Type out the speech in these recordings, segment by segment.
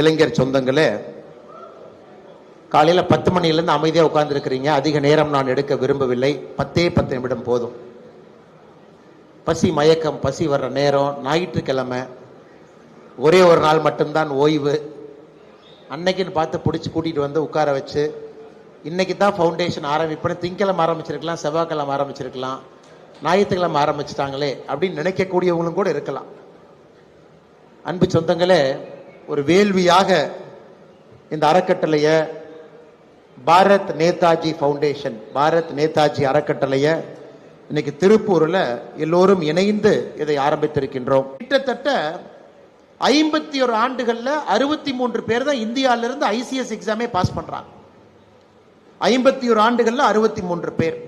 இளைஞர் சொந்தங்களே காலையில் பத்து மணிலேருந்து அமைதியாக உட்கார்ந்துருக்கிறீங்க. அதிக நேரம் நான் எடுக்க விரும்பவில்லை. பத்தே பத்து நிமிடம் போதும். பசி மயக்கம் பசி வர்ற நேரம் ஞாயிற்றுக்கிழமை ஒரே ஒரு நாள் மட்டும்தான் ஓய்வு. அன்னைக்குன்னு பார்த்து பிடிச்சி கூட்டிகிட்டு வந்து உட்கார வச்சு இன்னைக்கு தான் ஃபவுண்டேஷன் ஆரம்பிப்பேன். திங்கக்கிழமை ஆரம்பிச்சிருக்கலாம் செவ்வாய்க்கிழமை ஆரம்பிச்சிருக்கலாம். ஞாயிற்றுக்கிழமை ஆரம்பிச்சிட்டாங்களே அப்படின்னு நினைக்கக்கூடியவங்களும் கூட இருக்கலாம். அன்பு சொந்தங்களே ஒரு வேள்வியாக இந்த அறக்கட்டளைய பாரத் நேதாஜி ஃபவுண்டேஷன் பாரத் நேதாஜி அறக்கட்டளைய இன்னைக்கு திருப்பூர்ல எல்லோரும் இணைந்து இதை ஆரம்பித்திருக்கின்றோம். கிட்டத்தட்ட ஐம்பத்தி ஒரு ஆண்டுகள்ல அறுபத்தி மூன்று பேர் தான் இந்தியாவிலிருந்து ஐசிஎஸ் எக்ஸாமே பாஸ் பண்றாங்க. ஐம்பத்தி ஒரு ஆண்டுகள்ல அறுபத்தி மூன்று பேர்.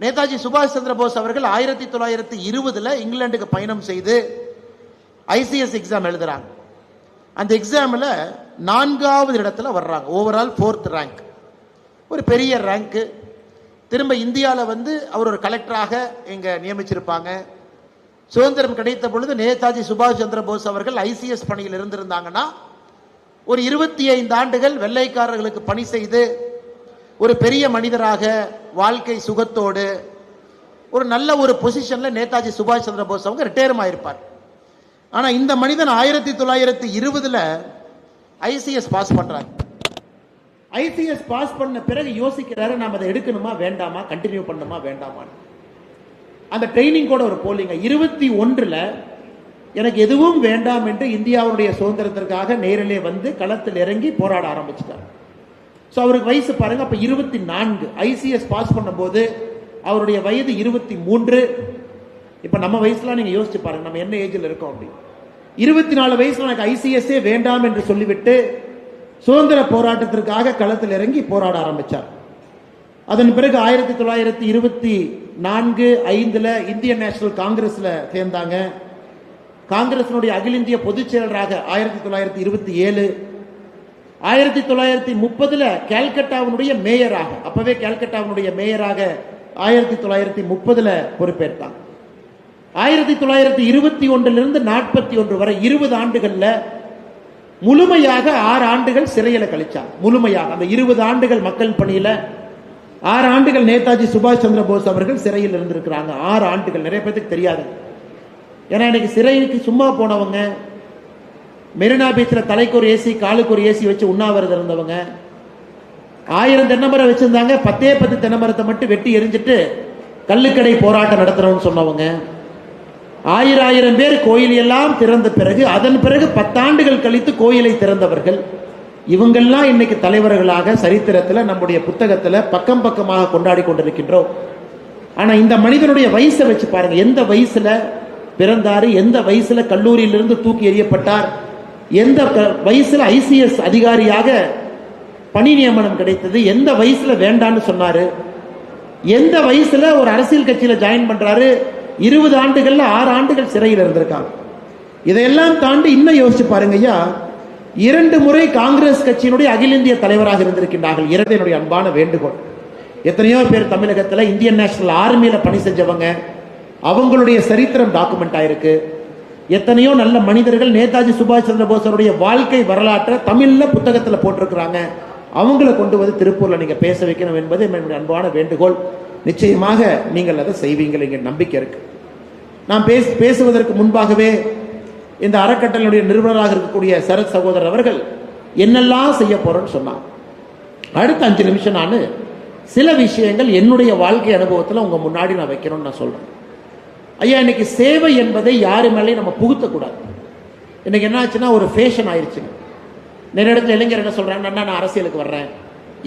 நேதாஜி சுபாஷ் சந்திர போஸ் அவர்கள் ஆயிரத்தி தொள்ளாயிரத்தி இருபதுல இங்கிலாந்துக்கு பயணம் செய்து ஐசிஎஸ் எக்ஸாம் எழுதுறாங்க. அந்த எக்ஸாமில் நான்காவது இடத்துல வர்றாங்க. ஓவரால் ஃபோர்த் ரேங்க் ஒரு பெரிய ரேங்க்கு திரும்ப இந்தியாவில் வந்து அவர் ஒரு கலெக்டராக இங்கே நியமிச்சிருப்பாங்க. சுதந்திரம் கிடைத்த பொழுது நேதாஜி சுபாஷ் சந்திர போஸ் அவர்கள் ஐசிஎஸ் பணியில் இருந்திருந்தாங்கன்னா ஒரு இருபத்தி ஐந்து ஆண்டுகள் வெள்ளைக்காரர்களுக்கு பணி செய்து ஒரு பெரிய மனிதராக வாழ்க்கை சுகத்தோடு ஒரு நல்ல ஒரு பொசிஷனில் நேதாஜி சுபாஷ் சந்திர போஸ் அவங்க ரிட்டையரும் ஆயிருப்பார். ஆனால் இந்த மனிதன் ஆயிரத்தி தொள்ளாயிரத்தி இருபதில் ஐசிஎஸ் பாஸ் பண்ணுறாரு ஐசிஎஸ் பாஸ் பண்ண பிறகு யோசிக்கிறாரு நாம் அதை எடுக்கணுமா வேண்டாமா கண்டினியூ பண்ணணுமா வேண்டாமா அந்த ட்ரைனிங் கூட ஒரு போலிங்க இருபத்தி ஒன்றில் எனக்கு எதுவும் வேண்டாம் என்று இந்தியாவுடைய சுதந்திரத்திற்காக நேரிலே வந்து களத்தில் இறங்கி போராட ஆரம்பிச்சிட்டார். ஸோ அவருக்கு வயசு பாருங்க அப்போ இருபத்தி நான்கு. ஐசிஎஸ் பாஸ் பண்ணும்போது அவருடைய வயது இருபத்தி மூன்று. இப்போ நம்ம வயசுலாம் நீங்கள் யோசிச்சு பாருங்க நம்ம என்ன ஏஜில் இருக்கோம் அப்படி? இருபத்தி நாலு வயசுல எனக்கு ஐசிஎஸ்ஏ வேண்டாம் என்று சொல்லிவிட்டு சுதந்திர போராட்டத்திற்காக களத்தில் இறங்கி போராட ஆரம்பித்தார் அதன் பிறகு ஆயிரத்தி தொள்ளாயிரத்தி இருபத்தி நான்கு ஐந்தில் இந்திய நேஷனல் காங்கிரஸில் சேர்ந்தாங்க. காங்கிரசினுடைய அகில இந்திய பொதுச் செயலராக ஆயிரத்தி தொள்ளாயிரத்தி இருபத்தி ஏழு ஆயிரத்தி தொள்ளாயிரத்தி முப்பதில் கேல்கட்டாவினுடைய மேயராக அப்பவே கேல்கட்டாவினுடைய மேயராக ஆயிரத்தி தொள்ளாயிரத்தி முப்பதில் பொறுப்பேற்றாங்க ஆயிரத்தி தொள்ளாயிரத்தி இருபத்தி ஒன்றிலிருந்து நாற்பத்தி ஒன்று வரை இருபது ஆண்டுகள்ல முழுமையாக ஆறு ஆண்டுகள் சிறையில கழிச்சார் முழுமையாக. அந்த இருபது ஆண்டுகள் மக்கள் பணியில ஆறு ஆண்டுகள் நேதாஜி சுபாஷ் சந்திர போஸ் அவர்கள் சிறையில் இருந்திருக்கிறாங்க. ஆறு ஆண்டுகள். நிறைய பேருக்கு தெரியாது. ஏன்னா இன்னைக்கு சிறைக்கு சும்மா போனவங்க மெரினா பீச்சில் தலைக்கு ஒரு ஏசி காலுக்கு ஒரு ஏசி வச்சு உண்ணாவிரதம் இருந்தவங்க ஆயிரம் தென்னமரம் வச்சிருந்தாங்க. பத்தே பத்து தென்னமரத்தை மட்டும் வெட்டி எரிஞ்சிட்டு கள்ளுக்கடை போராட்டம் நடத்துறோம்னு சொன்னவங்க ஆயிரம் ஆயிரம் பேர் கோயில் எல்லாம் திறந்த பிறகு அதன் பிறகு பத்தாண்டுகள் கழித்து கோயிலை திறந்தவர்கள். இவங்கெல்லாம் இன்னைக்கு தலைவர்களாக சரித்திரத்தில் நம்முடைய புத்தகத்தில் பக்கம் பக்கமாக கொண்டாடி கொண்டிருக்கின்றோம். ஆனா இந்த மனிதனுடைய வயசை வச்சு பாருங்க. எந்த வயசுல பிறந்தாரு எந்த வயசுல கல்லூரியிலிருந்து தூக்கி எறியப்பட்டார் எந்த க- வயசுல ஐசிஎஸ் அதிகாரியாக பணி நியமனம் கிடைத்தது எந்த வயசுல வேண்டான்னு சொன்னாரு எந்த வயசுல ஒரு அரசியல் கட்சியில ஜாயின் பண்றாரு இருபது ஆண்டுகள்ல ஆறு ஆண்டுகள் சிறையில் இருந்திருக்காங்க இதையெல்லாம் தாண்டி இன்னும் யோசிச்சு பாருங்க ஐயா இரண்டு முறை காங்கிரஸ் கட்சியினுடைய அகில இந்திய தலைவராக இருந்திருக்கின்றார்கள். இரண்டு என்னுடைய அன்பான வேண்டுகோள். எத்தனையோ பேர் தமிழகத்தில் இந்தியன் நேஷனல் ஆர்மியில் பணி செஞ்சவங்க அவங்களுடைய சரித்திரம் டாக்குமெண்ட் ஆயிருக்கு. எத்தனையோ நல்ல மனிதர்கள் நேதாஜி சுபாஷ் சந்திர போஸருடைய வாழ்க்கை வரலாற்றை தமிழில் புத்தகத்தில் போட்டிருக்கிறாங்க. அவங்கள கொண்டு வந்து திருப்பூரில் நீங்கள் பேச வைக்கணும் என்பது என்னுடைய அன்பான வேண்டுகோள். நிச்சயமாக நீங்கள் அதை செய்வீங்கள் என்கிற நம்பிக்கை இருக்கு. நான் பேச பேசுவதற்கு முன்பாகவே இந்த அறக்கட்டளையுடைய நிறுவனராக இருக்கக்கூடிய சரத் சகோதரர் அவர்கள் என்னெல்லாம் செய்ய போறேன்னு சொன்னான் அடுத்த அஞ்சு நிமிஷம் நான் சில விஷயங்கள் என்னுடைய வாழ்க்கை அனுபவத்தில் உங்க முன்னாடி நான் வைக்கணும்னு நான் சொல்றேன். ஐயா இன்னைக்கு சேவை என்பதை யாரு மேலேயும் நம்ம புகுத்தக்கூடாது. இன்னைக்கு என்ன ஆச்சுன்னா ஒரு ஃபேஷன் ஆயிடுச்சுங்க நிறைய இடத்துல இளைஞர் என்ன சொல்கிறாங்கன்னா நான் அரசியலுக்கு வர்றேன்.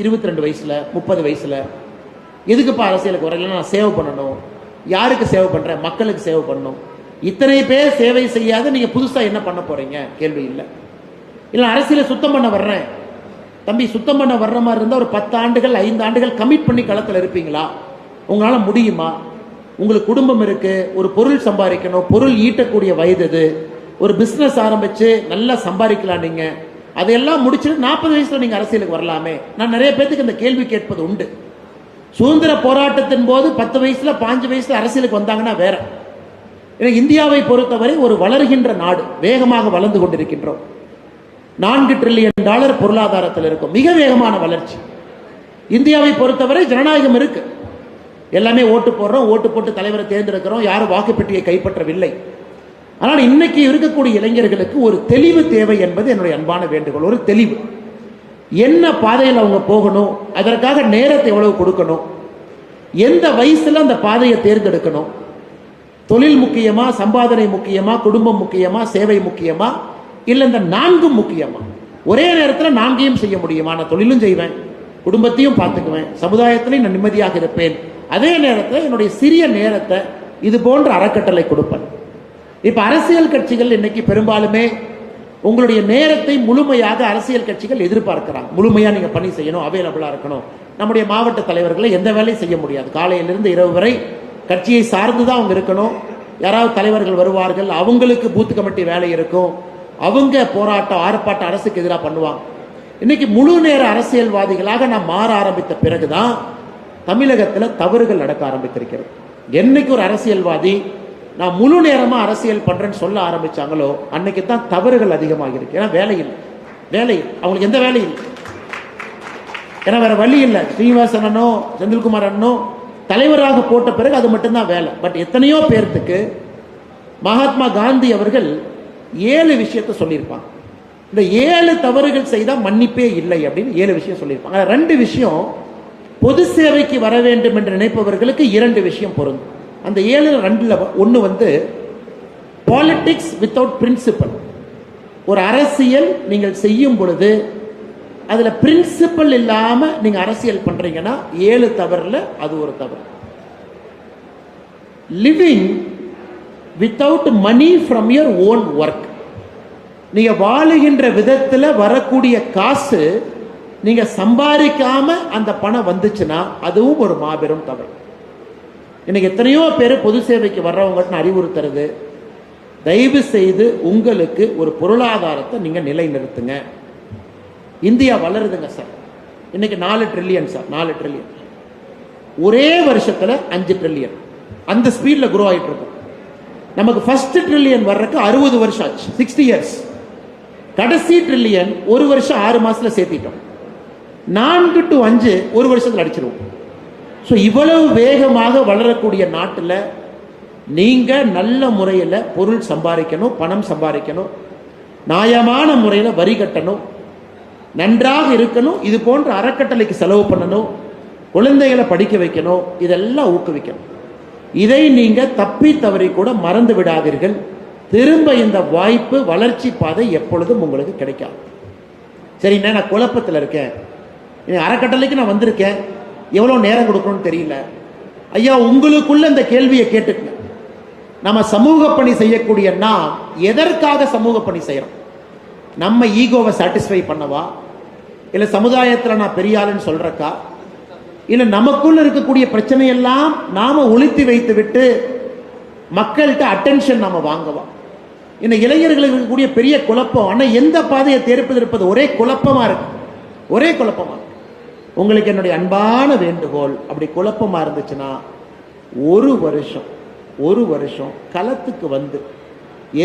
இருபத்தி ரெண்டு வயசுல முப்பது வயசுல எதுக்குப்பா அரசியலுக்கு வரல நான் சேவை பண்ணணும்? யாருக்கு சேவை பண்ணுறேன் மக்களுக்கு சேவை பண்ணணும். இத்தனை பேர் சேவை செய்யாத நீங்கள் புதுசாக என்ன பண்ண போகிறீங்க கேள்வி இல்லை. இல்லை அரசியலை சுத்தம் பண்ண வர்றேன். தம்பி சுத்தம் பண்ண வர்ற மாதிரி இருந்தால் ஒரு பத்து ஆண்டுகள் ஐந்து ஆண்டுகள் கமிட் பண்ணி களத்தில் இருப்பீங்களா? உங்களால் முடியுமா? உங்களுக்கு குடும்பம் இருக்கு ஒரு பொருள் சம்பாதிக்கணும் பொருள் ஈட்டக்கூடிய வயது இது. ஒரு பிஸ்னஸ் ஆரம்பித்து நல்லா சம்பாதிக்கலாம் நீங்கள் அதையெல்லாம் முடிச்சுட்டு நாற்பது வயசில் நீங்கள் அரசியலுக்கு வரலாமே. நான் நிறைய பேர்த்துக்கு இந்த கேள்வி கேட்பது உண்டு. சுதந்திர போராட்டத்தின் போது பத்து வயசுல பாஞ்சு வயசுல அரசியலுக்கு வந்தாங்கன்னா வேற. ஏன்னா இந்தியாவை பொறுத்தவரை ஒரு வளர்கின்ற நாடு வேகமாக வளர்ந்து கொண்டிருக்கின்றோம். நான்கு ட்ரில்லியன் டாலர் பொருளாதாரத்தில் இருக்கும். மிக வேகமான வளர்ச்சி. இந்தியாவை பொறுத்தவரை ஜனநாயகம் இருக்கு. எல்லாமே ஓட்டு போடுறோம் ஓட்டு போட்டு தலைவரை தேர்ந்தெடுக்கிறோம் யாரும் வாக்குப்பெட்டியை கைப்பற்றவில்லை. ஆனால் இன்னைக்கு இருக்கக்கூடிய இளைஞர்களுக்கு ஒரு தெளிவு தேவை என்பது என்னுடைய அன்பான வேண்டுகோள். ஒரு தெளிவு. என்ன பாதையில் அவங்க போகணும்? அதற்காக நேரத்தை எவ்வளவு கொடுக்கணும்? எந்த வயசில் அந்த பாதையை தேர்ந்தெடுக்கணும்? தொழில் முக்கியமா சம்பாதனை முக்கியமா குடும்பம் முக்கியமா சேவை முக்கியமா இல்லை இந்த நான்கும் முக்கியமா? ஒரே நேரத்தில் நான்கையும் செய்ய முடியுமா? நான் தொழிலும் செய்வேன் குடும்பத்தையும் பார்த்துக்குவேன் சமுதாயத்திலையும் நான் நிம்மதியாக இருப்பேன். அதே நேரத்தில் என்னுடைய சிறிய நேரத்தை இது போன்ற அறக்கட்டளை கொடுப்பேன். இப்போ அரசியல் கட்சிகள் இன்னைக்கு பெரும்பாலுமே உங்களுடைய நேரத்தை முழுமையாக அரசியல் கட்சிகள் எதிர்பார்க்கிறாங்க. முழுமையாக நீங்கள் பணி செய்யணும் அவைலபிளாக இருக்கணும். நம்முடைய மாவட்ட தலைவர்களை எந்த வேலையும் செய்ய முடியாது. காலையிலிருந்து இரவு வரை கட்சியை சார்ந்து தான் அவங்க இருக்கணும். யாராவது தலைவர்கள் வருவார்கள் அவங்களுக்கு பூத் கமிட்டி வேலை இருக்கும். அவங்க போராட்டம் ஆர்ப்பாட்டம் அரசுக்கு எதிராக பண்ணுவாங்க. இன்னைக்கு முழு நேர அரசியல்வாதிகளாக நாம் மாற ஆரம்பித்த பிறகுதான் தமிழகத்தில் தவறுகள் நடக்க ஆரம்பித்திருக்கிறது. என்னைக்கு ஒரு அரசியல்வாதி நான் முழு நேரமாக அரசியல் பண்ணுறேன்னு சொல்ல ஆரம்பிச்சாங்களோ அன்னைக்கு தான் தவறுகள் அதிகமாக இருக்கு ஏன்னா வேலை இல்லை. வேலை அவங்களுக்கு எந்த வேலையும் இல்லை. ஏன்னா வேற வழி இல்லை. ஸ்ரீனிவாசன் அண்ணனோ செந்தில்குமார் அண்ணோ தலைவராக போட்ட பிறகு அது மட்டும்தான் வேலை. பட் எத்தனையோ பேர்த்துக்கு மகாத்மா காந்தி அவர்கள் ஏழு விஷயத்தை சொல்லியிருப்பாங்க. இந்த ஏழு தவறுகள் செய்தால் மன்னிப்பே இல்லை அப்படின்னு ஏழு விஷயம் சொல்லியிருப்பாங்க. ரெண்டு விஷயம் பொது சேவைக்கு வர வேண்டும் என்று நினைப்பவர்களுக்கு இரண்டு விஷயம் பொருந்தும். அந்த ஏழு ரெண்டில் ஒன்று வந்து பாலிட்டிக்ஸ் வித்தவுட் பிரின்சிபல் ஒரு அரசியல் நீங்கள் செய்யும் பொழுது அதில் பிரின்சிபல் இல்லாமல் நீங்கள் அரசியல் பண்ணுறீங்கன்னா ஏழு தவறில் அது ஒரு தவறு. Living without money from your own work நீங்கள் வாழுகின்ற விதத்தில் வரக்கூடிய காசு நீங்கள் சம்பாதிக்காமல் அந்த பணம் வந்துச்சுன்னா அதுவும் ஒரு மாபெரும் தவறு. இன்னைக்கு எத்தனையோ பேர் பொது சேவைக்கு வர்றவங்கன்னு அறிவுறுத்துறது. தயவு செய்து உங்களுக்கு ஒரு பொருளாதாரத்தை நீங்கள் நிலைநிறுத்துங்க. India வளருதுங்க sir. இன்னைக்கு நாலு ட்ரில்லியன் சார் நாலு ட்ரில்லியன் ஒரே வருஷத்தில் அஞ்சு ட்ரில்லியன் அந்த ஸ்பீடில் குரோ ஆகிட்டு இருக்கும். நமக்கு ஃபர்ஸ்ட் ட்ரில்லியன் வர்றதுக்கு அறுபது வருஷம் ஆச்சு சிக்ஸ்டி இயர்ஸ் கடைசி ட்ரில்லியன் ஒரு வருஷம் ஆறு மாசத்துல சேர்த்திட்டோம். நான்கு டு அஞ்சு ஒரு வருஷத்தில் அடிச்சிருவோம். ஸோ இவ்வளவு வேகமாக வளரக்கூடிய நாட்டில் நீங்கள் நல்ல முறையில் பொருள் சம்பாதிக்கணும் பணம் சம்பாதிக்கணும் நியாயமான முறையில் வரி கட்டணும் நன்றாக இருக்கணும் இது போன்ற அறக்கட்டளைக்கு செலவு பண்ணணும் குழந்தைகளை படிக்க வைக்கணும் இதெல்லாம் ஊக்குவிக்கணும். இதை நீங்கள் தப்பி தவறி கூட மறந்து விடாதீர்கள். திரும்ப இந்த வாய்ப்பு வளர்ச்சி பாதை எப்பொழுதும் உங்களுக்கு கிடைக்காது. சரிண்ணா நான் குழப்பத்தில் இருக்கேன். அறக்கட்டளைக்கு நான் வந்திருக்கேன். எவ்வளோ நேரம் கொடுக்கணும்னு தெரியல. ஐயா உங்களுக்குள்ள இந்த கேள்வியை கேட்டுக்கங்க. நம்ம சமூக பணி செய்யக்கூடிய நாம் எதற்காக சமூக பணி செய்கிறோம் நம்ம ஈகோவை சாட்டிஸ்ஃபை பண்ணவா? இல்லை சமுதாயத்தில் நான் பெரிய ஆளுன்னு இல்லை நமக்குள்ள இருக்கக்கூடிய பிரச்சனையெல்லாம் நாம் ஒழித்து வைத்து விட்டு மக்கள்கிட்ட அட்டென்ஷன் நாம் வாங்குவோம் இந்த இளைஞர்களுக்கு இருக்கக்கூடிய பெரிய குழப்பம். ஆனால் எந்த பாதையை தேர்ப்பது இருப்பது? ஒரே குழப்பமாக இருக்கு. ஒரே குழப்பமா உங்களுக்கு என்னுடைய அன்பான வேண்டுகோள். அப்படி குழப்பமாக இருந்துச்சுன்னா ஒரு வருஷம் ஒரு வருஷம் களத்துக்கு வந்து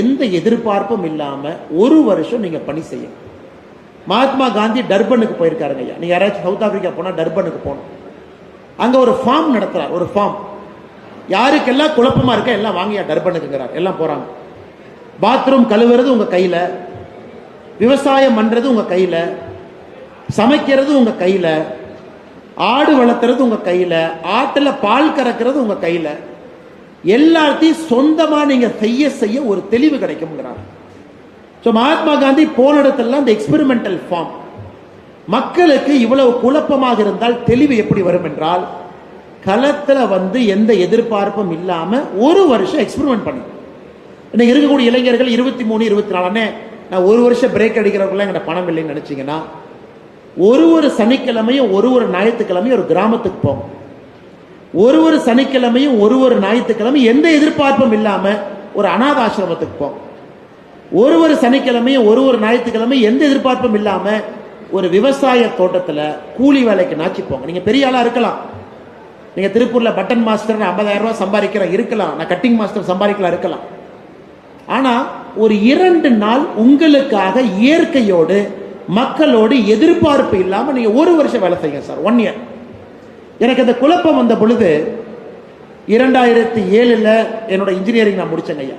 எந்த எதிர்பார்ப்பும் இல்லாமல் ஒரு வருஷம் நீங்கள் பணி செய்யணும். மகாத்மா காந்தி டர்பனுக்கு போயிருக்காருங்க ஐயா. நீங்கள் யாராச்சும் சவுத் ஆப்பிரிக்கா போனால் டர்பனுக்கு போகணும். அங்கே ஒரு ஃபார்ம் நடத்துகிறார் ஒரு ஃபார்ம் யாருக்கெல்லாம் குழப்பமாக இருக்க எல்லாம் வாங்கியா டர்பனுக்குங்கிறார். எல்லாம் போகிறாங்க பாத்ரூம் கழுவுறது உங்கள் கையில் விவசாயம் பண்ணுறது உங்கள் கையில் சமைக்கிறது உங்கள் கையில் ஆடு வளர்த்துறது உங்க கையில ஆட்டுல பால் கறக்கிறது உங்க கையில. எல்லாத்தையும் சொந்தமா நீங்க செய்ய செய்ய ஒரு தெளிவு கிடைக்கும்ங்கிறார். ஸோ மகாத்மா காந்தி போன இடத்துல அந்த எக்ஸ்பெரிமெண்டல் ஃபார்ம் மக்களுக்கு இவ்வளவு குழப்பமாக இருந்தால் தெளிவு எப்படி வரும் என்றால் களத்துல வந்து எந்த எதிர்பார்ப்பும் இல்லாம ஒரு வருஷம் எக்ஸ்பெரிமெண்ட் பண்ணு. இன்னைக்கு இருக்கக்கூடிய இளைஞர்கள் இருபத்தி மூணு இருபத்தி நாலுனே நான் ஒரு வருஷம் பிரேக் அடிக்கிறவங்களாம் எங்கிட்ட பணம் இல்லைன்னு நினைச்சீங்கன்னா ஒரு ஒரு சனிக்கிழமையும் ஒரு ஒரு ஞாயிற்றுக்கிழமையும் ஒரு கிராமத்துக்கு போவோம் ஒரு ஒரு சனிக்கிழமையும் ஒரு ஒரு ஞாயிற்றுக்கிழமையும் எந்த எதிர்பார்ப்பும் இல்லாம ஒரு அநாத ஆசிரமத்துக்கு போங்க ஒரு ஒரு சனிக்கிழமையும் ஒரு ஒரு ஞாயிற்றுக்கிழமையும் எந்த எதிர்பார்ப்பும் இல்லாம ஒரு விவசாய தோட்டத்தில் கூலி வேலைக்கு நாச்சி போங்க. நீங்க பெரிய ஆளா இருக்கலாம். நீங்க திருப்பூர்ல பட்டன் மாஸ்டர் ஐம்பதாயிரம் ரூபாய் சம்பாதிக்கிற இருக்கலாம். நான் கட்டிங் மாஸ்டர் சம்பாதிக்கலாம் இருக்கலாம். ஆனா ஒரு இரண்டு நாள் உங்களுக்காக இயற்கையோடு மக்களோடு எதிர்பார்ப்பு இல்லாமல் நீங்கள் ஒரு வருஷம் வேலை செய்யுங்க சார் ஒன் இயர் எனக்கு அந்த குழப்பம் வந்த பொழுது இரண்டாயிரத்தி ஏழில் என்னோட இன்ஜினியரிங் நான் முடித்தேங்க ஐயா.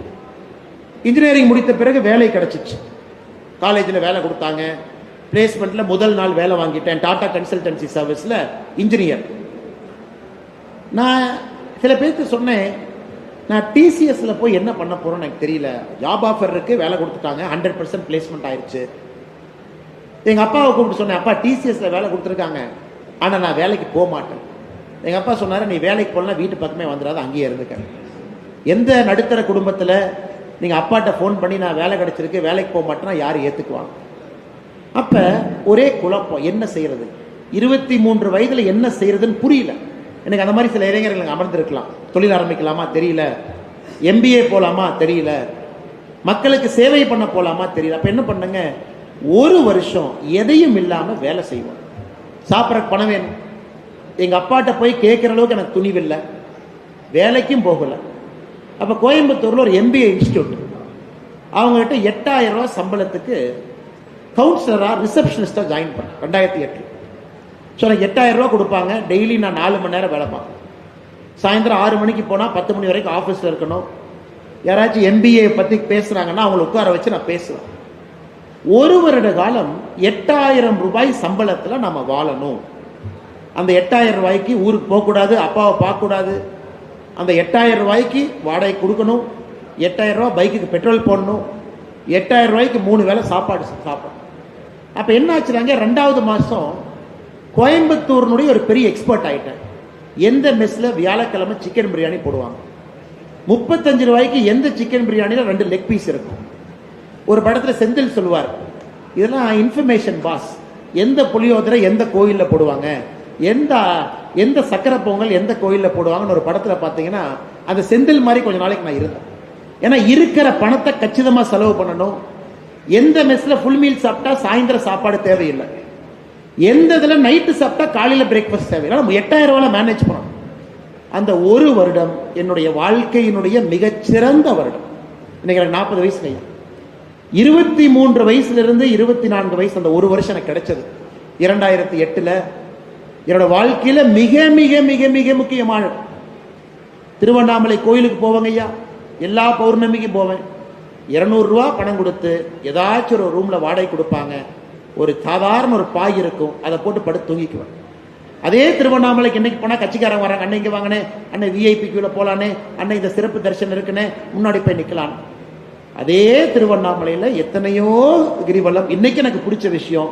இன்ஜினியரிங் முடித்த பிறகு வேலை கிடச்சிச்சு. காலேஜில் வேலை கொடுத்தாங்க. பிளேஸ்மெண்ட்டில் முதல் நாள் வேலை வாங்கிட்டேன். டாடா கன்சல்டன்சி சர்வீஸில் இன்ஜினியர் நான் சில பேருக்கு சொன்னேன் நான் டிசிஎஸ்ல போய் என்ன பண்ண போறேன்னு எனக்கு தெரியல. ஜாப் ஆஃபர் இருக்கு வேலை கொடுத்துட்டாங்க. ஹண்ட்ரட் பர்சன்ட் பிளேஸ்மெண்ட் ஆயிடுச்சு எங்கள் அப்பாவை கூப்பிட்டு சொன்னேன் அப்பா டிசிஎஸில் வேலை கொடுத்துருக்காங்க. ஆனால் நான் வேலைக்கு போக மாட்டேன். எங்கள் அப்பா சொன்னார் நீ வேலைக்கு போகலாம் வீட்டு பக்கமே வந்துடாது அங்கேயே இருந்துக்க. எந்த நடுத்தர குடும்பத்தில் நீங்கள் அப்பாட்ட ஃபோன் பண்ணி நான் வேலை கிடச்சிருக்கு வேலைக்கு போக மாட்டேன்னா யார் ஏற்றுக்குவாங்க அப்போ ஒரே குழப்பம் என்ன செய்கிறது இருபத்தி மூன்று வயதில் என்ன செய்யறதுன்னு புரியல. எனக்கு அந்த மாதிரி சில இளைஞர்கள் அமர்ந்திருக்கலாம். தொழில் ஆரம்பிக்கலாமா தெரியல. எம்பிஏ போகலாமா தெரியல. மக்களுக்கு சேவை பண்ண போகலாமா தெரியல. அப்போ என்ன பண்ணுங்க? ஒரு வருஷம் எதையும் இல்லாமல் வேலை செய்வோம் சாப்பிட்ற பணம் வேணும். எங்கள் அப்பாட்ட போய் கேட்குற அளவுக்கு எனக்கு துணிவில்லை. வேலைக்கும் போகலை. அப்போ கோயம்புத்தூரில் ஒரு எம்பிஏ இன்ஸ்டியூட் அவங்ககிட்ட எட்டாயிரம் ரூபா சம்பளத்துக்கு கவுன்சிலராக ரிசப்ஷனிஸ்டாக ஜாயின் பண்ணேன். ரெண்டாயிரத்தி எட்டு ஸோ எனக்கு எட்டாயிரம் ரூபா கொடுப்பாங்க. டெய்லி நான் நாலு மணி நேரம் வேலை பார்ப்பேன். சாயந்தரம் ஆறு மணிக்கு போனால் பத்து மணி வரைக்கும் ஆஃபீஸில் இருக்கணும். யாராச்சும் எம்பிஏ பற்றி பேசுகிறாங்கன்னா அவங்கள உட்கார வச்சு நான் பேசுவேன். ஒரு வருட காலம் எட்டாயிரம் ரூபாய் சம்பளத்தில் நம்ம வாழணும். அந்த எட்டாயிரம் ரூபாய்க்கு ஊருக்கு போகக்கூடாது அப்பாவை பார்க்கக்கூடாது. அந்த எட்டாயிரம் ரூபாய்க்கு வாடகை கொடுக்கணும். எட்டாயிரம் ரூபாய் பைக்குக்கு பெட்ரோல் போடணும். எட்டாயிரம் ரூபாய்க்கு மூணு வேளை சாப்பாடு சாப்பிடணும். அப்போ என்ன ஆச்சுனாங்க? ரெண்டாவது மாதம் கோயம்புத்தூர்னுடைய ஒரு பெரிய எக்ஸ்பர்ட் ஆகிட்டேன் எந்த மெஸ்ஸில் வியாழக்கிழமை சிக்கன் பிரியாணி போடுவாங்க. முப்பத்தஞ்சு ரூபாய்க்கு எந்த சிக்கன் பிரியாணியில் ரெண்டு லெக் பீஸ் இருக்கும். ஒரு படத்தில் செந்தில் சொல்லுவார் இதெல்லாம் இன்ஃபர்மேஷன் பாஸ் எந்த புளியோதரை எந்த கோயிலில் போடுவாங்க? எந்த எந்த சக்கரை பொங்கல் எந்த கோயிலில் போடுவாங்கன்னு ஒரு படத்தில் பார்த்தீங்கன்னா அந்த செந்தில் மாதிரி கொஞ்ச நாளைக்கு நான் இருந்தேன். ஏன்னா இருக்கிற பணத்தை கச்சிதமாக செலவு பண்ணணும். எந்த மெஸ்ஸில் ஃபுல் மீல் சாப்பிட்டா சாயந்தரம் சாப்பாடு தேவையில்லை. எந்த இதில் நைட்டு சாப்பிட்டா காலையில் பிரேக்ஃபாஸ்ட் தேவையில்லை நம்ம எட்டாயிரம் ரூபாய் மேனேஜ் பண்ணணும் அந்த ஒரு வருடம் என்னுடைய வாழ்க்கையினுடைய மிகச்சிறந்த வருடம். இன்னைக்கு எனக்கு நாற்பது வயசு கையா இருபத்தி மூன்று வயசுலேருந்து இருபத்தி நான்கு வயசு அந்த ஒரு வருஷம் எனக்கு கிடைச்சது. இரண்டாயிரத்தி எட்டில் என்னோட வாழ்க்கையில் மிக மிக மிக மிக முக்கியமான திருவண்ணாமலை கோயிலுக்கு போவேங்க ஐயா. எல்லா பௌர்ணமிக்கும் போவேன். இரநூறுவா பணம் கொடுத்து ஏதாச்சும் ஒரு ரூமில் வாடகை கொடுப்பாங்க. ஒரு சாதாரண ஒரு பாய் இருக்கும். அதை போட்டு படுத்து தூங்கிக்குவேன். அதே திருவண்ணாமலைக்கு இன்னைக்கு போனால் கட்சிக்காரன் வராங்க அன்னைக்கு வாங்கினேன் அன்னை விஐபி கியூல போகலானே அன்னை இந்த சிறப்பு தரிசனம் இருக்குன்னு முன்னாடி போய் நிற்கலான்னு அதே திருவண்ணாமலையில் எத்தனையோ கிரிவலம் இன்னைக்கு எனக்கு பிடிச்ச விஷயம்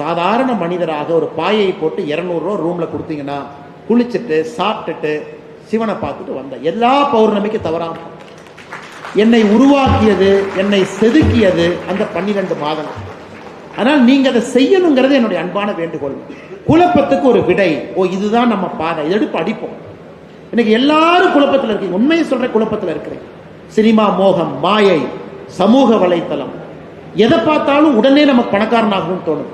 சாதாரண மனிதராக ஒரு பாயை போட்டு இரநூறுவா ரூமில் கொடுத்தீங்கன்னா குளிச்சுட்டு சாப்பிட்டுட்டு சிவனை பார்த்துட்டு வந்தேன். எல்லா பௌர்ணமிக்கு தவறாம என்னை உருவாக்கியது என்னை செதுக்கியது அந்த பன்னிரண்டு மாதங்கள். ஆனால் நீங்கள் அதை செய்யணுங்கிறது என்னுடைய அன்பான வேண்டுகோள். குழப்பத்துக்கு ஒரு விடை. ஓ இதுதான் நம்ம பாதை. இதை படிப்போம் அடிப்போம். இன்னைக்கு எல்லாரும் குழப்பத்தில் இருக்கீங்க. உண்மையை சொல்ற குழப்பத்தில் இருக்கிறீங்க. சினிமா மோகம் மாயை. சமூக வலைத்தளம். எதை பார்த்தாலும் உடனே நமக்கு பணக்காரனாகணும்னு தோணுது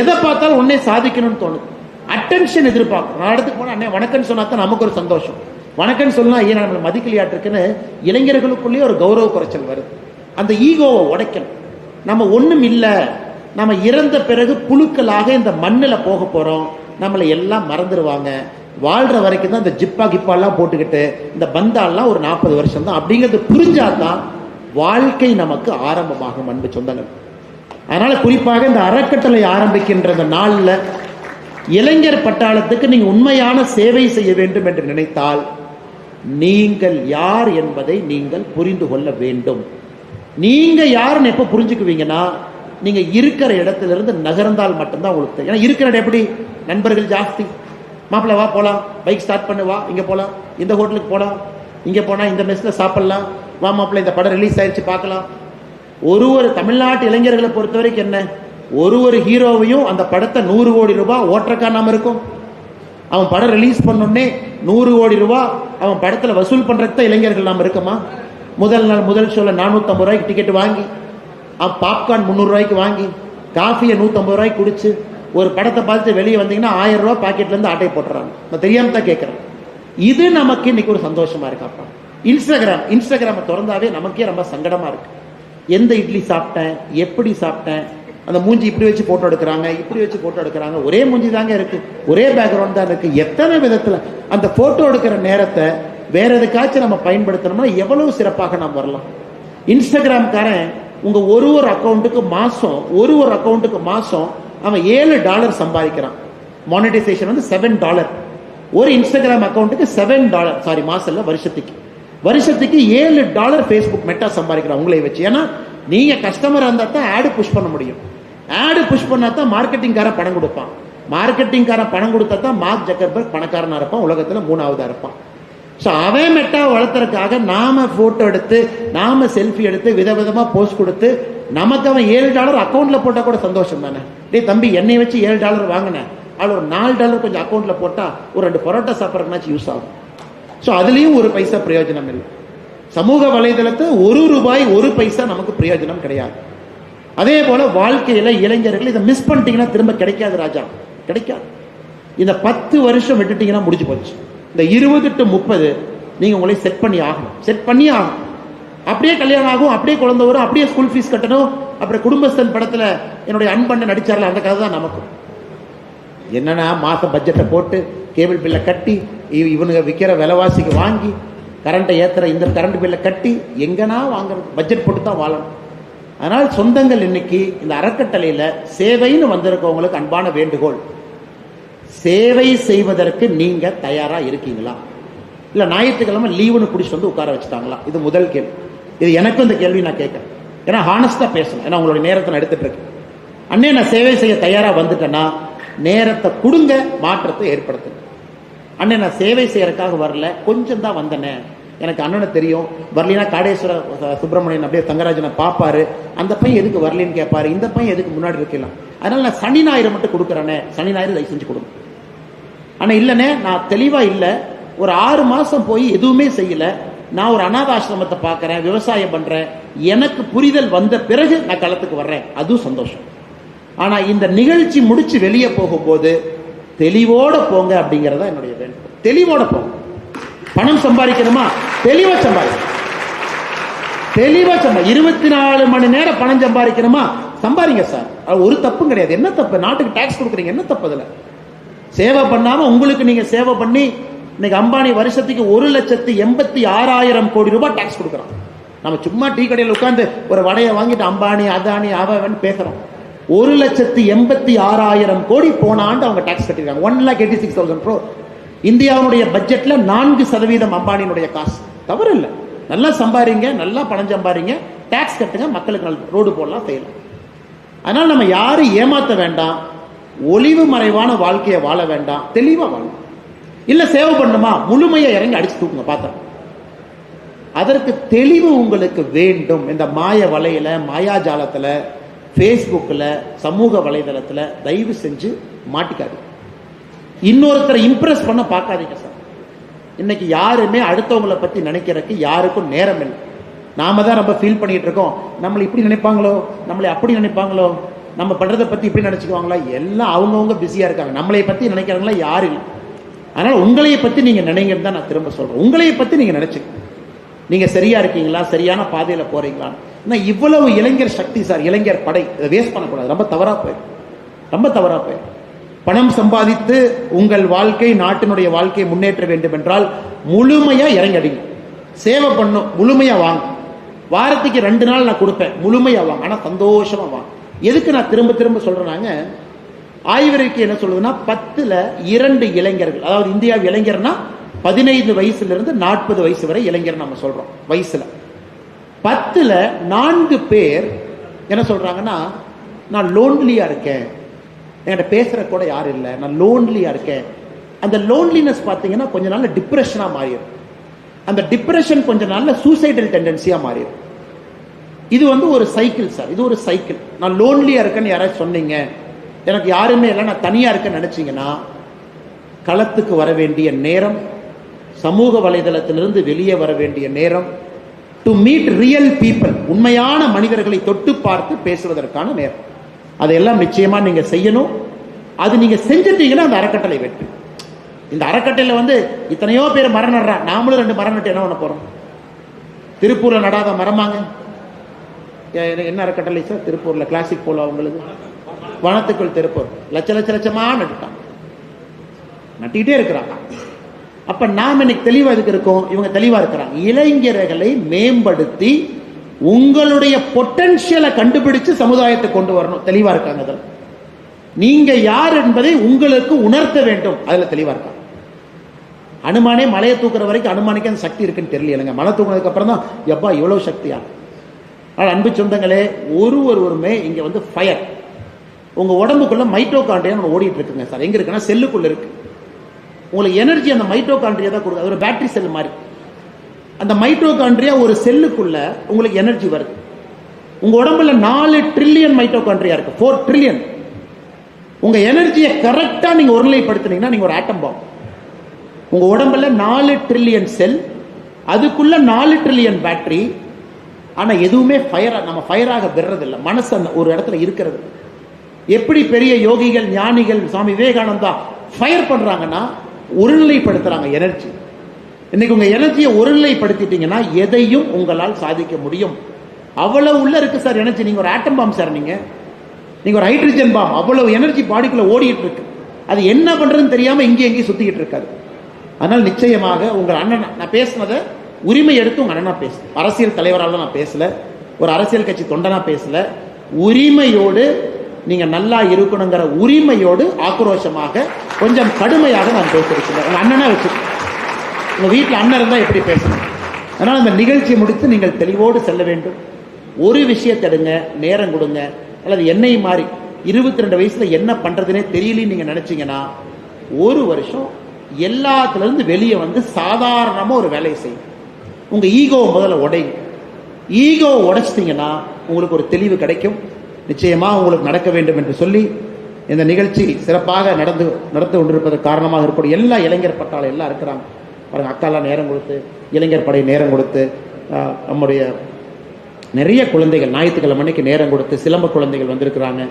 எதை பார்த்தாலும் உடனே சாதிக்கணும்னு தோணுது அட்டென்ஷன் எதிர்பார்க்கும். நான் இடத்துக்கு போனால் அண்ணே வணக்கம்னு சொன்னா தான் நமக்கு ஒரு சந்தோஷம். வணக்கம்னு சொன்னா ஏன் நம்மளை மதிக்கலையாட்டிருக்குன்னு இளைஞர்களுக்குள்ளேயே ஒரு கௌரவ குறைச்சல் வருது. அந்த ஈகோவை உடைக்கணும். நம்ம ஒன்றும் இல்லை. நம்ம இறந்த பிறகு புழுக்களாக இந்த மண்ணில் போக போகிறோம் நம்மளை எல்லாம் மறந்துடுவாங்க வாழ்ற வரைக்கும் தான் இந்த ஜிப்பா கிப்பாலாம் போட்டுக்கிட்டு இந்த பந்தாலாம் ஒரு நாற்பது வருஷம் தான் அப்படிங்கிறது புரிஞ்சாதான் வாழ்க்கை நமக்கு ஆரம்பமாகும் அன்பு சொந்தங்கள். அதனால குறிப்பாக இந்த அறக்கட்டளை ஆரம்பிக்கின்ற இந்த நாளில் இளைஞர் பட்டாளத்துக்கு நீங்க உண்மையான சேவை செய்ய வேண்டும் என்று நினைத்தால் நீங்கள் யார் என்பதை நீங்கள் புரிந்து கொள்ள வேண்டும். நீங்க யாருன்னு எப்ப புரிஞ்சுக்குவீங்கன்னா நீங்க இருக்கிற இடத்துல இருந்து நகர்ந்தால் மட்டும்தான் உங்களுக்கு ஏன்னா இருக்கிற இடம் எப்படி? நண்பர்கள் ஜாஸ்தி. மாப்பிள்ள வா போலாம். பைக் ஸ்டார்ட் பண்ணு வா. இங்க போலாம். இந்த ஹோட்டலுக்கு போலாம். இங்கே போனால் இந்த மெஸ்ல சாப்பிடலாம். வா மாப்பிள்ள இந்த படம் ரிலீஸ் ஆயிடுச்சு பார்க்கலாம். ஒரு ஒரு தமிழ்நாட்டு இளைஞர்களை பொறுத்த வரைக்கும் என்ன? ஒரு ஒரு ஹீரோவையும் அந்த படத்தை நூறு கோடி ரூபாய் ஓட்டர் காணாம இருக்கும். அவன் படம் ரிலீஸ் பண்ணோடனே நூறு கோடி ரூபாய் அவன் படத்தில் வசூல் பண்ணுறதுக்கு தான் இளைஞர்கள் நாம் இருக்கமா? முதல் நாள் முதல் சொல்ல நானூற்றம்பது ரூபாய்க்கு டிக்கெட் வாங்கி அவன் பாப்கார்ன் முந்நூறுரூவாய்க்கு வாங்கி காஃபியை நூற்றம்பது ரூபாய்க்கு குடிச்சு ஒரு படத்தை பார்த்து வெளியே வந்தீங்கன்னா ஆயிரம் ரூபாய் பாக்கெட்லேருந்து ஆட்டை போட்டுறாங்க. நான் தெரியாம தான் கேட்குறேன் இது நமக்கு இன்னைக்கு ஒரு சந்தோஷமா இருக்காப்பா இன்ஸ்டாகிராம் இன்ஸ்டாகிராமை திறந்தாவே நமக்கே ரொம்ப சங்கடமா இருக்கு. எந்த இட்லி சாப்பிட்டேன்? எப்படி சாப்பிட்டேன்? அந்த மூஞ்சி இப்படி வச்சு போட்டோ எடுக்கிறாங்க இப்படி வச்சு போட்டோ எடுக்கிறாங்க. ஒரே மூஞ்சி தாங்க இருக்கு. ஒரே பேக்ரவுண்ட் தான் இருக்கு. எத்தனை விதத்துல அந்த போட்டோ எடுக்கிற நேரத்தை வேற எதுக்காச்சும் நம்ம பயன்படுத்தணும்னா எவ்வளவு சிறப்பாக நாம் வரலாம். இன்ஸ்டாகிராம்காரன் உங்க ஒரு ஒரு அக்கௌண்ட்டுக்கு மாசம் ஒரு ஒரு அக்கௌண்ட்டுக்கு மாசம் அவன் ஏழு டாலர் சம்பாதிக்கிறான். மானிட்டைசேஷன் வந்து செவன் டாலர் ஒரு இன்ஸ்டாகிராம் அக்கௌண்ட்டுக்கு செவன் டாலர் சாரி மாசம் இல்லை வருஷத்துக்கு. வருஷத்துக்கு ஏழு டாலர் ஃபேஸ்புக் மெட்டா சம்பாதிக்கிறான் உங்களை வச்சு. ஏன்னா நீங்கள் கஸ்டமர் இருந்தால் தான் ஆடு புஷ் பண்ண முடியும். ஆடு புஷ் பண்ணா தான் மார்க்கெட்டிங்காரன் பணம் கொடுப்பான். மார்க்கெட்டிங்காரன் பணம் கொடுத்தா தான் மார்க் ஜக்கர்பர்க் பணக்காரனாக இருப்பான். உலகத்தில் மூணாவதாக இருப்பான். ஸோ அவன் மெட்டா வளர்த்துறதுக்காக நாம போட்டோ எடுத்து நாம செல்ஃபி எடுத்து விதவிதமாக போஸ்ட் கொடுத்து நமக்கு அவன் ஏழு டாலர் அக்கௌண்ட்ல போட்டால் கூட சந்தோஷம் தானே. டேய் தம்பி என்னை வச்சு ஏழு டாலர் வாங்கினேன் அதில் ஒரு நாலு டாலர் கொஞ்சம் அக்கௌண்ட்டில் போட்டால் ஒரு ரெண்டு பரோட்டா சாப்பிட்றதுனாச்சும் யூஸ் ஆகும். ஸோ அதுலேயும் ஒரு பைசா பிரயோஜனம் இல்லை. சமூக வலைதளத்தை ஒரு ரூபாய் ஒரு பைசா நமக்கு பிரயோஜனம் கிடையாது. அதே போல் வாழ்க்கையில் இளைஞர்கள் இதை மிஸ் பண்ணிட்டீங்கன்னா திரும்ப கிடைக்காது ராஜா. கிடைக்காது. இந்த பத்து வருஷம் விட்டுட்டீங்கன்னா முடிஞ்சு போச்சு. இந்த இருபது டு முப்பது நீங்கள் உங்களை செட் பண்ணி ஆகணும். செட் பண்ணி ஆகணும். அப்படியே கல்யாணம் ஆகும் அப்படியே குழந்தை வரும் அப்படியே ஸ்கூல் ஃபீஸ் கட்டணும். அப்புறம் குடும்பஸ்தன் படத்தில் என்னுடைய அன்பண்ணை நடிச்சார்ல அந்த கதை தான் நமக்கும். என்னன்னா மாதம் பட்ஜெட்டை போட்டு கேபிள் பில்லை கட்டி இவனுங்க விற்கிற விலைவாசிக்கு வாங்கி கரண்ட்டை ஏற்றுற இந்த கரண்ட் பில்லை கட்டி எங்கன்னா வாங்குறது பட்ஜெட் போட்டு தான் வாழணும். அதனால் சொந்தங்கள் இன்னைக்கு இந்த அறக்கட்டளையில் சேவைன்னு வந்திருக்கவங்களுக்கு அன்பான வேண்டுகோள். சேவை செய்வதற்கு நீங்கள் தயாராக இருக்கீங்களா? இல்லை ஞாயிற்றுக்கிழமை லீவுன்னு பிடிச்சிட்டு வந்து உட்கார வச்சுட்டாங்களா? இது முதல் கேள்வி. இது எனக்கும் இந்த கேள்வி நான் கேட்கறேன். ஏன்னா ஹானஸ்டாக பேசணும். ஏன்னா உங்களுடைய நேரத்தை நான் எடுத்துகிட்டு இருக்கேன். அண்ணே நான் சேவை செய்ய தயாராக வந்துட்டேன்னா நேரத்தை கொடுங்க மாற்றத்தை ஏற்படுத்துங்க. அண்ணே நான் சேவை செய்யறதுக்காக வரல. கொஞ்சம் தான் வந்தனே. எனக்கு அண்ணனை தெரியும். வரலினா காடேஸ்வர சுப்பிரமணியன் அப்படியே தங்கராஜனை பார்ப்பாரு அந்த பையன் எதுக்கு வரலன்னு கேட்பாரு இந்த பையன் எதுக்கு முன்னாடி இருக்கலாம். அதனால நான் சனி ஞாயிறு மட்டும் கொடுக்குறேனே. சனி ஞாயிறு தயவு செஞ்சு கொடுங்க. ஆனால் இல்லைண்ணே நான் தெளிவாக இல்லை. ஒரு ஆறு மாதம் போய் எதுவுமே செய்யல. நான் ஒரு அனாதாசிரமத்தை பார்க்குறேன் விவசாயம் பண்ணுறேன் எனக்கு புரிதல் வந்த பிறகு நான் களத்துக்கு வர்றேன். அதுவும் சந்தோஷம். ஆனா இந்த நிகழ்ச்சி முடிச்சு வெளியே போகும்போது தெளிவோட போங்க அப்படிங்கறதா என்னுடைய வேண்டுகோள். தெளிவோட போங்க. பணம் சம்பாதிக்கணுமா? தெளிவா சம்பாதிக்கணும். தெளிவா சம்பா இருபத்தி நாலு மணி நேரம் பணம் சம்பாதிக்கணுமா? சம்பாதிங்க சார். அது ஒரு தப்பும் கிடையாது. என்ன தப்பு? நாட்டுக்கு டாக்ஸ் கொடுக்குறீங்க. என்ன தப்பு அதுல? சேவை பண்ணாம உங்களுக்கு நீங்க சேவை பண்ணி இன்னைக்கு அம்பானி வருஷத்துக்கு ஒரு லட்சத்து எண்பத்தி ஆறாயிரம் கோடி ரூபாய் டாக்ஸ் கொடுக்குறான். நம்ம சும்மா டீ கடையில் உட்கார்ந்து ஒரு வடையை வாங்கிட்டு அம்பானி அதானி அவன் பேசுறோம். ஒரு லட்சத்து எண்பத்தி ஆறாயிரம் கோடி போன ஆண்டு அவங்க டாக்ஸ் கட்டிருக்காங்க one lakh eighty six thousand bro இந்தியாவுடைய பட்ஜெட்ல நான்கு சதவீதம் அம்பானியினுடைய காசு. தவறு இல்லை நல்லா சம்பாதிங்க நல்லா பணம் சம்பாதிங்க டாக்ஸ் கட்டுங்க மக்களுக்கு நல்ல ரோடு போடலாம் செய்யலாம். அதனால நம்ம யாரும் ஏமாத்த வேண்டாம். ஒளிவு மறைவான வாழ்க்கையை வாழ வேண்டாம். தெளிவா வாழும் இல்ல சேவை பண்ணுமா முழுமையை இறங்கி அடிச்சு தூக்குங்க பார்த்தா அதற்கு தெளிவு உங்களுக்கு வேண்டும். இந்த மாய வலையில மாயாஜாலத்துல ஃபேஸ்புக்கில் சமூக வலைதளத்தில் தயவு செஞ்சு மாட்டிக்காதீங்க. இன்னொருத்தரை இம்ப்ரெஸ் பண்ண பார்க்காதீங்க சார். இன்னைக்கு யாருமே அடுத்தவங்களை பற்றி நினைக்கிறதுக்கு யாருக்கும் நேரம் இல்லை. நாம தான் ரொம்ப ஃபீல் பண்ணிட்டு இருக்கோம். நம்மளை இப்படி நினைப்பாங்களோ? நம்மளை அப்படி நினைப்பாங்களோ? நம்ம பண்ணுறதை பற்றி இப்படி நினச்சிக்குவாங்களா? எல்லாம் அவங்கவுங்க பிஸியாக இருக்காங்க. நம்மளை பற்றி நினைக்கிறாங்களா யாரும் இல்லை. அதனால் உங்களையை பற்றி நீங்கள் நினைங்கன்னு தான் நான் திரும்ப சொல்கிறேன் உங்களையை பற்றி நீங்கள் நினைச்சுக்க நீங்க சரியா இருக்கீங்களா? சரியான பாதையில போறீங்களா? நான் இவ்வளவு இளைஞர் சக்தி சார் இளைஞர் படை. இதை வேஸ்ட் பண்ணக்கூடாது. ரொம்ப தவறா போயிடும் ரொம்ப தவறா போயிடும் பணம் சம்பாதித்து உங்கள் வாழ்க்கை நாட்டினுடைய வாழ்க்கையை முன்னேற்ற வேண்டும் என்றால் முழுமையா இறங்கடிங்க சேவை பண்ணும் முழுமையா வாங்க வாரத்துக்கு ரெண்டு நாள் நான் கொடுப்பேன். முழுமையா வாங்க ஆனா சந்தோஷமா வாங்க எதுக்கு நான் திரும்ப திரும்ப சொல்றேனாங்க? ஆய்வறிக்கை என்ன சொல்லுதுன்னா பத்துல இரண்டு இளைஞர்கள் அதாவது இந்தியா இளைஞர்னா பதினைந்து வயசுல இருந்து நாற்பது வயசு வரை இளைஞர் நம்ம சொல்றோம் வயசுல. பத்துல நான்கு பேர் என்ன சொல்றாங்கன்னா நான் லோன்லியா இருக்கேன். என்கிட்ட பேசுற கூட யாரும் இல்லை. நான் லோன்லியா இருக்கேன். அந்த லோன்லினஸ் பார்த்தீங்கன்னா கொஞ்ச நாள்ல டிப்ரெஷனா மாறிடும். அந்த டிப்ரெஷன் கொஞ்ச நாள்ல சூசைடல் டெண்டன்சியா மாறிடும். இது வந்து ஒரு சைக்கிள் சார் இது ஒரு சைக்கிள் நான் லோன்லியா இருக்கேன்னு யாராவது சொன்னீங்க. எனக்கு யாருமே இல்லை. நான் தனியா இருக்கேன்னு நினைச்சீங்கன்னா களத்துக்கு வர வேண்டிய நேரம் சமூக வலைதளத்திலிருந்து வெளியே வர வேண்டிய நேரம் டு மீட் ரியல் பீப்புள் உண்மையான மனிதர்களை தொட்டு பார்த்து பேசுவதற்கான நேரம். அதையெல்லாம் நிச்சயமா நீங்க செய்யணும். அது நீங்க செஞ்சிட்டீங்கன்னா அந்த அறக்கட்டளை வெற்றி. இந்த அறக்கட்டையில் வந்து இத்தனையோ பேர் மரம் நடுறா. நாமளும் ரெண்டு மரம் நட்டு என்ன பண்ண போறோம்? திருப்பூர்ல நடாத மரமாங்க என்ன- அறக்கட்டளை சார்? திருப்பூர்ல கிளாசிக் போல அவங்களுக்கு. வனத்துக்குள் திருப்பூர். லட்ச லட்ச லட்சமா நட்டுட்டான். நட்டிக்கிட்டே இருக்கிறாங்க அப்ப நாம் இன்னைக்கு தெளிவா இதுக்கு இருக்கோம்? இவங்க தெளிவா இருக்கிறாங்க. இளைஞர்களை மேம்படுத்தி உங்களுடைய பொட்டன்ஷியலை கண்டுபிடிச்சு சமுதாயத்தை கொண்டு வரணும். தெளிவா இருக்காங்க அதில். நீங்க யார் என்பதை உங்களுக்கு உணர்த்த வேண்டும். அதுல தெளிவா இருக்காங்க. அனுமானே மலையை தூக்குற வரைக்கும் அனுமானிக்கு அந்த சக்தி இருக்குன்னு தெரியலங்க மலை தூக்குனதுக்கு அப்புறம் தான் எப்பா எவ்வளவு சக்தியா? ஆனால் அன்பு சொந்தங்களே ஒரு ஒருவருமே இங்க வந்து ஃபயர் உங்க உடம்புக்குள்ள மைட்டோகாண்ட்ரியா ஓடிட்டு இருக்குங்க சார். எங்க இருக்குன்னா செல்லுக்குள்ள இருக்கு. உங்களுக்கு எனர்ஜி அந்த மைட்டோகாண்ட்ரியா தான் கொடுக்குது. ஒரு பேட்டரி செல் மாதிரி. அந்த மைட்டோகாண்ட்ரியா ஒரு செல்லுக்குள்ள உங்களுக்கு எனர்ஜி வருது. உங்க உடம்புல நாலு ட்ரில்லியன் மைட்டோகாண்ட்ரியா இருக்கு. ஃபோர் ட்ரில்லியன் உங்க எனர்ஜியை கரெக்டா நீங்க ஒருநிலைப்படுத்துனீங்கன்னா நீங்க ஒரு ஆட்டம் பாம் உங்க உடம்புல நாலு ட்ரில்லியன் செல் அதுக்குள்ள நாலு ட்ரில்லியன் பேட்டரி ஆனா எதுவுமே ஃபயரா நம்ம ஃபயராக விடுறது இல்லை மனசு அந்த ஒரு இடத்துல இருக்கிறது. எப்படி பெரிய யோகிகள் ஞானிகள் சுவாமி விவேகானந்தா ஃபயர் பண்றாங்கன்னா ஒருநிலைப்படுத்துறாங்க எனர்ஜி. இன்னைக்கு உங்க எனர்ஜியை ஒருநிலைப்படுத்திட்டீங்கன்னா எதையும் உங்களால் சாதிக்க முடியும். அவ்வளவு உள்ள இருக்கு சார் எனர்ஜி. நீங்க ஒரு ஆட்டம் பாம் சார் நீங்க. நீங்க ஒரு ஹைட்ரஜன் பாம் அவ்வளவு எனர்ஜி பாடிக்குள்ள ஓடிட்டு இருக்கு. அது என்ன பண்றதுன்னு தெரியாம இங்கே எங்கேயும் சுத்திக்கிட்டு இருக்காது அதனால் நிச்சயமாக உங்கள் அண்ணன் நான் பேசினதை உரிமை எடுத்து உங்கள் அண்ணனா பேசு. அரசியல் தலைவரால் நான் பேசல. ஒரு அரசியல் கட்சி தொண்டனா பேசல. உரிமையோடு நீங்க நல்லா இருக்கணுங்கிற உரிமையோடு ஆக்ரோஷமாக கொஞ்சம் கடுமையாக நான் பேசிருக்கிறேன் உங்க அண்ணனா வச்சு. உங்க வீட்டில் அண்ணன் இருந்தா எப்படி பேசணும்? அதனால் அந்த நிகழ்ச்சியை முடித்து நீங்கள் தெளிவோடு செல்ல வேண்டும். ஒரு விஷயத்தை எடுங்க நேரம் கொடுங்க. அல்லது என்னை மாறி இருபத்தி ரெண்டு வயசுல என்ன பண்றதுனே தெரியலன்னு நீங்க நினைச்சீங்கன்னா ஒரு வருஷம் எல்லாத்துல இருந்து வெளியே வந்து சாதாரணமா ஒரு வேலையை செய்யும் உங்க ஈகோ முதல்ல உடையும் ஈகோ உடைச்சிட்டீங்கன்னா உங்களுக்கு ஒரு தெளிவு கிடைக்கும். நிச்சயமாக உங்களுக்கு நடக்க வேண்டும் என்று சொல்லி இந்த நிகழ்ச்சி சிறப்பாக நடந்து நடந்து கொண்டிருப்பதற்கு காரணமாக இருக்கக்கூடிய எல்லா இளைஞர் பட்டாளம் எல்லாம் இருக்கிறாங்க. பாருங்க அக்காலாம் நேரம் கொடுத்து இளைஞர் படை நேரம் கொடுத்து நம்முடைய நிறைய குழந்தைகள் ஞாயிற்றுக்கிழமை அன்னைக்கு நேரம் கொடுத்து சிலம்ப குழந்தைகள் வந்திருக்கிறாங்க.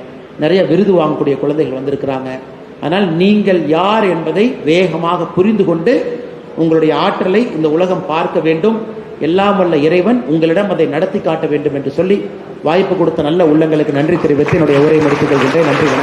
நிறைய விருது வாங்கக்கூடிய குழந்தைகள் வந்திருக்கிறாங்க. ஆனால் நீங்கள் யார் என்பதை வேகமாக புரிந்து கொண்டு உங்களுடைய ஆற்றலை இந்த உலகம் பார்க்க வேண்டும். எல்லாம் வல்ல இறைவன் உங்களிடம் அதை நடத்தி காட்ட வேண்டும் என்று சொல்லி வாய்ப்பு கொடுத்த நல்ல உள்ளங்களுக்கு நன்றி தெரிவித்து என்னுடைய உரையை முடித்துக் கொள்கின்றேன். நன்றி வணக்கம்.